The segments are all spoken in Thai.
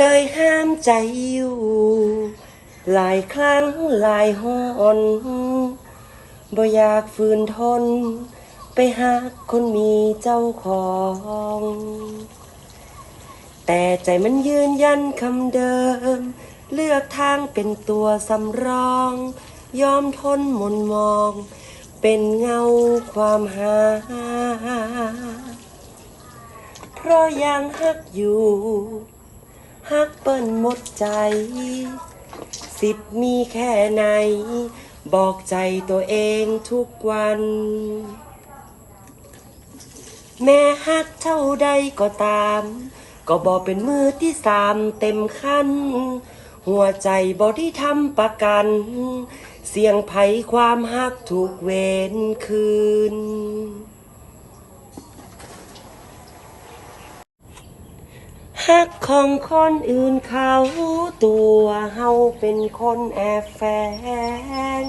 เคยห้ามใจอยู่ หลายครั้งหลายหนบ่อยากฝืนทน ไปหาคนมีเจ้าของ แต่ใจมันยืนยันคำเดิม เลือกทางเป็นตัวสำรอง ยอมทนหมนมอง เป็นเงาความหา เพราะยังฮักอยู่ ฮักเปิ้นหมดใจ สิทธิ์มีแค่ไหน บอกใจตัวเองทุกวัน แม่ฮักเท่าใดก็ตาม ก็บอกเป็นมือที่สามเต็มขั้น หัวใจบอที่ทำประกัน เสียงไผความฮักถูกเวนคืน ฮักของคนอื่นเขาตัวเฮาเป็นคนแอบแฝง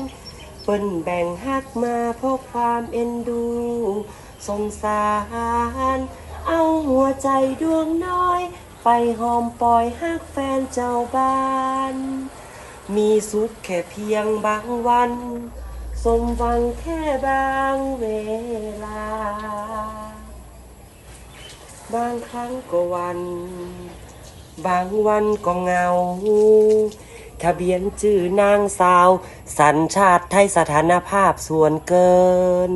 เปิ้นแบ่งฮักมาเพราะความเอ็นดู สงสาร เอาหัวใจดวงน้อย ไปหอมปล่อยฮักแฟนเจ้าบ้าน มีสุขแค่เพียงบางวัน สมหวังแค่บางเว รั้งก็วัน บางวันก็เงา ทะเบียนชื่อนางสาว สัญชาติไทยสถานภาพส่วนเกิน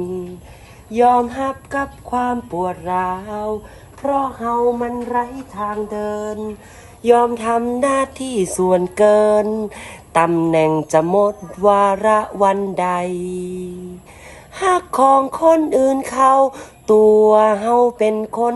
ยอมฮับกับความปวดร้าว เพราะเฮามันไร้ทางเดิน ยอมทำหน้าที่ส่วนเกิน ตำแหน่งจะหมดวาระวันใดฮักของคนอื่นเขา ตัวเฮาเป็นคน